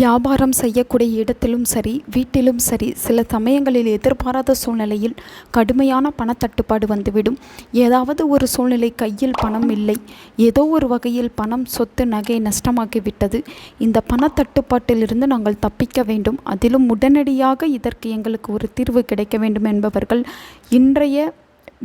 வியாபாரம் செய்யக்கூடிய இடத்திலும் சரி வீட்டிலும் சரி சில சமயங்களில் எதிர்பாராத சூழ்நிலையில் கடுமையான பணத்தட்டுப்பாடு வந்துவிடும். ஏதாவது ஒரு சூழ்நிலை கையில் பணம் இல்லை. ஏதோ ஒரு வகையில் பணம் சொத்து நகை நஷ்டமாகிவிட்டது. இந்த பணத்தட்டுப்பாட்டிலிருந்து நாங்கள் தப்பிக்க வேண்டும். அதிலும் உடனடியாக இதற்கு எங்களுக்கு ஒரு தீர்வு கிடைக்க வேண்டும் என்பவர்கள் இன்றைய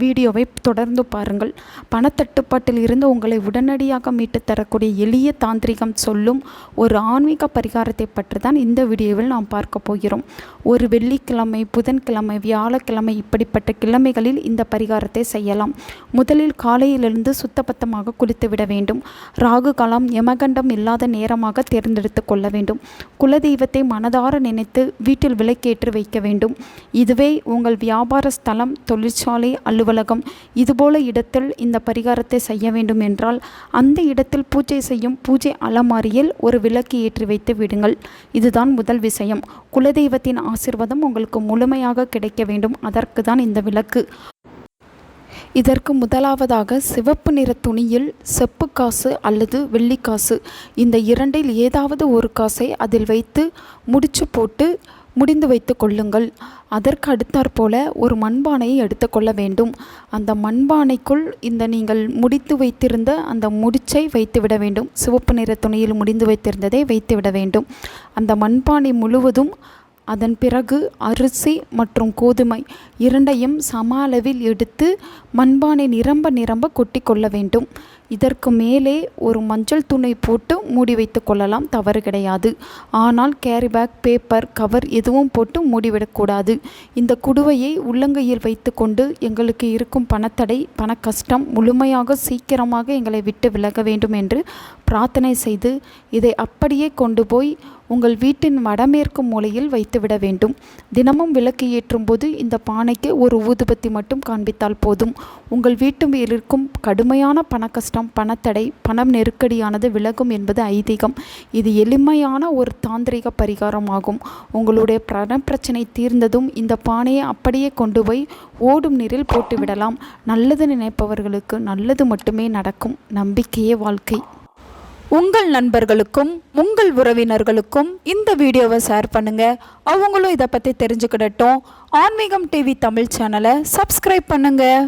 வீடியோவை தொடர்ந்து பாருங்கள். பணத்தட்டுப்பாட்டில் இருந்து உங்களை உடனடியாக மீட்டு தரக்கூடிய எளிய தாந்திரிகம் சொல்லும் ஒரு ஆன்மீக பரிகாரத்தை பற்றி தான் இந்த வீடியோவில் நாம் பார்க்க போகிறோம். ஒரு வெள்ளிக்கிழமை புதன்கிழமை வியாழக்கிழமை இப்படிப்பட்ட கிழமைகளில் இந்த பரிகாரத்தை செய்யலாம். முதலில் காலையிலிருந்து சுத்தபத்தமாக குளித்து விட வேண்டும். ராகு காலம் யமகண்டம் இல்லாத நேரமாக தேர்ந்தெடுத்து கொள்ள வேண்டும். குலதெய்வத்தை மனதார நினைத்து வீட்டில் விளக்கேற்றி வைக்க வேண்டும். இதுவே உங்கள் வியாபார ஸ்தலம் தொழிற்சாலை அலுவலகம் இதுபோல இடத்தில் இந்த பரிகாரத்தை செய்ய வேண்டும் என்றால் அந்த இடத்தில் பூஜை செய்யும் பூஜை அலமாரியில் ஒரு விளக்கு ஏற்றி வைத்து விடுங்கள். இதுதான் முதல் விஷயம். குலதெய்வத்தின் ஆசிர்வாதம் உங்களுக்கு முழுமையாக கிடைக்க வேண்டும். அதற்கு தான் இந்த விளக்கு. இதற்கு முதலாவதாக சிவப்பு நிற துணியில் செப்பு காசு அல்லது வெள்ளிக்காசு இந்த இரண்டில் ஏதாவது ஒரு காசை அதில் வைத்து முடிச்சு போட்டு முடிந்து வைத்து கொள்ளுங்கள். அதற்கு அடுத்தாற்போல ஒரு மண்பானையை எடுத்துக்கொள்ள வேண்டும். அந்த மண்பானைக்குள் இந்த நீங்கள் முடித்து வைத்திருந்த அந்த முடிச்சை வைத்துவிட வேண்டும். சிவப்பு நிற துணியில் முடிந்து வைத்திருந்ததை வைத்துவிட வேண்டும். அந்த மண்பானை முழுவதும் அதன் பிறகு அரிசி மற்றும் கோதுமை இரண்டையும் சம அளவில் எடுத்து மண்பானை நிரம்ப நிரம்ப கொட்டி கொள்ள வேண்டும். இதற்கு மேலே ஒரு மஞ்சள் துணை போட்டு மூடி வைத்து கொள்ளலாம் தவறு கிடையாது. ஆனால் கேரி பேக் பேப்பர் கவர் எதுவும் போட்டு மூடிவிடக்கூடாது இந்த குடுவையை உள்ளங்கையில் வைத்துக்கொண்டு எங்களுக்கு இருக்கும் பணத்தடை பண கஷ்டம் முழுமையாக சீக்கிரமாக எங்களை விட்டு விலக வேண்டும் என்று பிரார்த்தனை செய்து இதை அப்படியே கொண்டு போய் உங்கள் வீட்டின் வடமேற்கு மூலையில் வைத்துவிட வேண்டும். தினமும் விளக்கு ஏற்றும் போது இந்த பானைக்கு ஒரு ஊதுபத்தி மட்டும் காண்பித்தால் போதும். உங்கள் வீட்டு இருக்கும் கடுமையான பண கஷ்டம் பணத்தடை பணம் நெருக்கடியானது விலகும் என்பது ஐதீகம். இது எளிமையான ஒரு தாந்திரிக பரிகாரமாகும். உங்களுடைய பண பிரச்சனை தீர்ந்ததும் இந்த பானையை அப்படியே கொண்டு போய் ஓடும் நீரில் போட்டுவிடலாம். நல்லது நினைப்பவர்களுக்கு நல்லது மட்டுமே நடக்கும். நம்பிக்கையே வாழ்க்கை. உங்கள் நண்பர்களுக்கும் உங்கள் உறவினர்களுக்கும் இந்த வீடியோவை ஷேர் பண்ணுங்கள் அவங்களும் இதை பற்றி தெரிஞ்சுக்கிடட்டும். ஆன்மீகம் டிவி தமிழ் சேனலை சப்ஸ்கிரைப் பண்ணுங்கள்